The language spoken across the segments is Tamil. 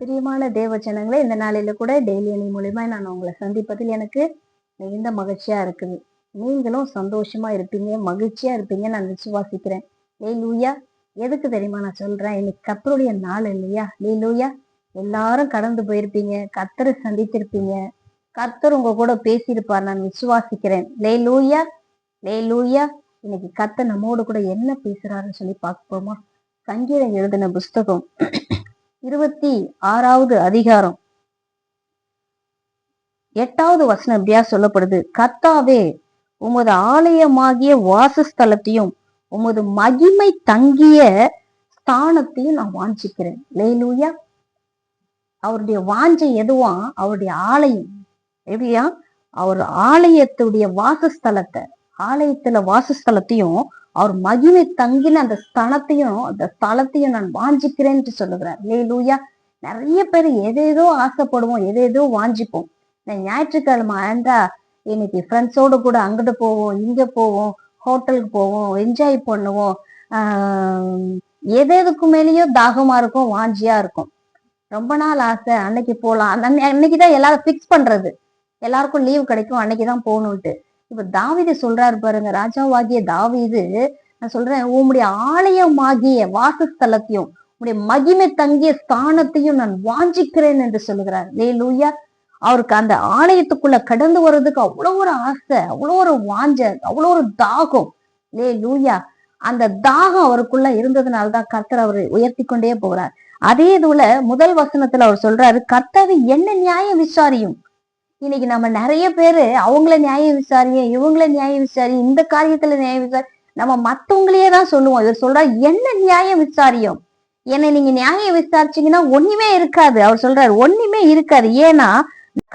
பிரியமான தேவ இந்த நாளில கூட டெய்லி அணி மூலியமா நான் உங்களை சந்திப்பதில் எனக்கு மிகுந்த மகிழ்ச்சியா இருக்குது. நீங்களும் சந்தோஷமா இருப்பீங்க மகிழ்ச்சியா இருப்பீங்க நான் விசுவாசிக்கிறேன். லே லூயா எதுக்கு தெரியுமா நான் சொல்றேன்? இன்னைக்கு கத்தருடைய நாள் இல்லையா? லே லூயா எல்லாரும் கடந்து போயிருப்பீங்க கத்தரை சந்தித்திருப்பீங்க. கத்தர் உங்க கூட பேசியிருப்பார் நான் விசுவாசிக்கிறேன். லே லூயா லே லூயா இன்னைக்கு கத்த நம்மோடு கூட என்ன பேசுறாருன்னு சொல்லி பார்ப்போமா சங்கீதம் எழுதின புஸ்தகம் இருபத்தி ஆறாவது அதிகாரம். எட்டாவது வசனம் இப்படியா சொல்லப்படுது. கத்தாவே உமது ஆலயமாகிய வாசஸ்தலத்தையும் உமது மகிமை தங்கிய ஸ்தானத்தையும் நான் வாஞ்சிக்கிறேன். லேலூயா அவருடைய வாஞ்சை எதுவா? அவருடைய ஆலயம். எப்படியா? அவர் ஆலயத்துடைய வாசஸ்தலத்தை ஆலயத்துல வாசஸ்தலத்தையும் அவர் மகிமை தங்கின அந்த ஸ்தலத்தையும் அந்த ஸ்தலத்தையும் நான் வாஞ்சிக்கிறேன்ட்டு சொல்லுகிறார். லேலூயா நிறைய பேர் எதேதோ ஆசைப்படுவோம் எதேதோ வாஞ்சிப்போம். நான் ஞாயிற்றுக்கிழமை ஆண்டா இன்னைக்கு ஃப்ரெண்ட்ஸோடு கூட அங்கிட்டு போவோம் இங்கே போவோம் ஹோட்டலுக்கு போவோம் என்ஜாய் பண்ணுவோம். ஆஹ் எது எதுக்கு மேலேயும் தாகமா இருக்கும் வாஞ்சியா இருக்கும். ரொம்ப நாள் ஆசை அன்னைக்கு போகலாம் அன்னை அன்னைக்குதான் எல்லாரும் ஃபிக்ஸ் பண்றது. எல்லாருக்கும் லீவ் கிடைக்கும் அன்னைக்கு தான் போகணுன்ட்டு இப்ப தாவிது சொல்றாரு பாருங்க ராஜாவாகிய தாவீது நான் சொல்றேன் உம்முடைய ஆலயமாகிய வாசஸ்தலத்தையும் உம்முடைய மகிமை தங்கிய ஸ்தானத்தையும் நான் வாஞ்சிக்கிறேன் என்று சொல்லுகிறார். லே லூயா அவருக்கு அந்த ஆலயத்துக்குள்ள கடந்து வர்றதுக்கு அவ்வளோ ஒரு ஆசை அவ்வளோ ஒரு வாஞ்ச அவ்வளோ ஒரு தாகம். லே லூயா அந்த தாகம் அவருக்குள்ள இருந்ததுனால தான் கர்த்தர் அவர் உயர்த்தி கொண்டே போகிறார். அதே இதுல முதல் வசனத்துல அவர் சொல்றாரு கர்த்தாவை என்ன நியாயம் விசாரியும் இன்னைக்கு நம்ம நிறைய பேரு அவங்கள நியாயம் விசாரி இவங்கள நியாயம் விசாரி இந்த காரியத்துல நியாயம் விசாரி நம்ம மத்தவங்களையே தான் சொல்லுவோம். இவர் சொல்றாரு என்ன நியாயம் விசாரியும்? என்னை நீங்க நியாயம் விசாரிச்சீங்கன்னா ஒண்ணுமே இருக்காது. அவர் சொல்றாரு ஒண்ணுமே இருக்காது. ஏன்னா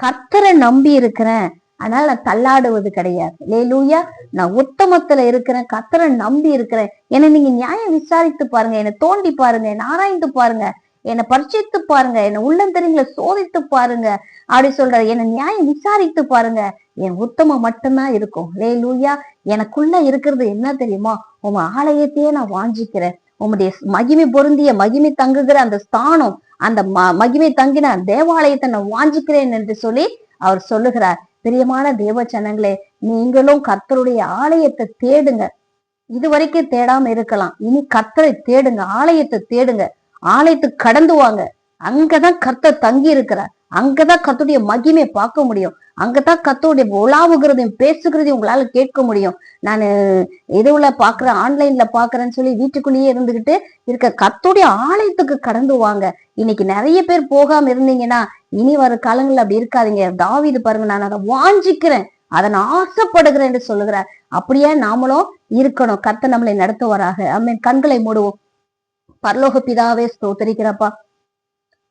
கர்த்தரை நம்பி இருக்கிறேன். அதனால நான் தள்ளாடுவது கிடையாது. லே லூயா நான் உத்தமத்துல இருக்கிறேன். கர்த்தரை நம்பி இருக்கிறேன். என்னை நீங்க நியாயம் விசாரித்து பாருங்க. என்னை தோண்டி பாருங்க. என்னை ஆராய்ந்து பாருங்க. என்னை பரிச்சித்து பாருங்க. என்னை உள்ளந்தரிங்களை சோதித்து பாருங்க. அப்படி சொல்றாரு. என்னை நியாயம் விசாரித்து பாருங்க. என் உத்தமம் மட்டும்தான் இருக்கும். லே லூயா எனக்குள்ள இருக்கிறது என்ன தெரியுமா? உங்க ஆலயத்தையே நான் வாஞ்சிக்கிறேன். உங்களுடைய மகிமை பொருந்திய மகிமை தங்குகிற அந்த ஸ்தானம் அந்த ம மகிமை தங்கின தேவாலயத்தை நான் வாஞ்சிக்கிறேன் என்று சொல்லி அவர் சொல்லுகிறார். பிரியமான தேவ ஜனங்களே நீங்களும் கர்த்தருடைய ஆலயத்தை தேடுங்க. இது வரைக்கும் தேடாம இருக்கலாம். இனி கர்த்தரை தேடுங்க. ஆலயத்தை தேடுங்க. ஆலயத்துக்கு கடந்து வாங்க. அங்கதான் கர்த்தர் தங்கி இருக்கிறார் அங்கதான் கத்துடைய மகிமை பார்க்க முடியும். அங்கதான் கத்தோடைய உலாவுகிறதையும் பேசுகிறதையும் உங்களால கேட்க முடியும். நான் இதுல பாக்குறேன் ஆன்லைன்ல பாக்குறேன்னு சொல்லி வீட்டுக்குள்ளேயே இருந்துகிட்டு இருக்க கத்தோடைய ஆலயத்துக்கு கடந்து வாங்க. இன்னைக்கு நிறைய பேர் போகாம இருந்தீங்கன்னா இனி வர காலங்கள்ல அப்படி இருக்காதீங்க. தாவிது பாருங்க நான் அதை வாஞ்சிக்கிறேன். அதை நான் ஆசைப்படுகிறேன் என்று சொல்லுகிறார். அப்படியே நாமளும் இருக்கணும். கத்த நம்மளை நடத்துவாராக. அம்மன் கண்களை மூடுவோம். பரலோக பிதாவே ஸ்தோத்தரிக்கிறப்பா.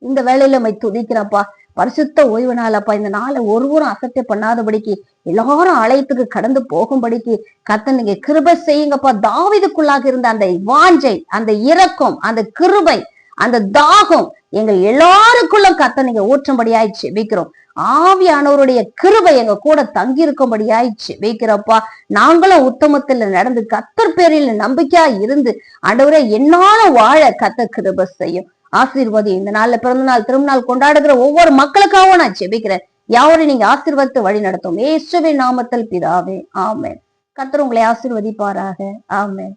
இந்த வேலையில மை துதிக்கிறப்பா. பரிசுத்த ஓய்வு நாளப்பா இந்த நாளை ஒருவரும் அசட்டை பண்ணாதபடிக்கு எல்லாரும் ஆலயத்துக்கு கடந்து போகும்படிக்கு கத்த நீங்க கிருபை செய்யுங்கப்பா. தாவிதுக்குள்ளாக இருந்த அந்த வாஞ்சை அந்த இரக்கம் அந்த கிருபை அந்த தாகம் எங்கள் எல்லாருக்குள்ள கத்த நீங்க ஊற்றும்படியாயிடுச்சு வைக்கிறோம். ஆவியானவருடைய கிருபை எங்க கூட தங்கி இருக்கும்படியாயிடுச்சு வைக்கிறப்பா. நாங்களும் உத்தமத்துல நடந்து கத்தர் பேரில் நம்பிக்கையா இருந்து ஆண்டவரே என்னால வாழ கத்த கிருபை செய்யும். ஆசீர்வாதி இந்த நாள்ல பிறந்த நாள் திருமணம் கொண்டாடுகிற ஒவ்வொரு மக்களுக்காகவும் நான் செபிக்கிறேன் யாவரையும் நீங்க ஆசீர்வாதத்தை வழி நடத்தும் ஏசுவை நாமத்தில் பிதாவே. ஆமென். கத்தர் உங்களை ஆசீர்வதிப்பாராக. ஆமென்.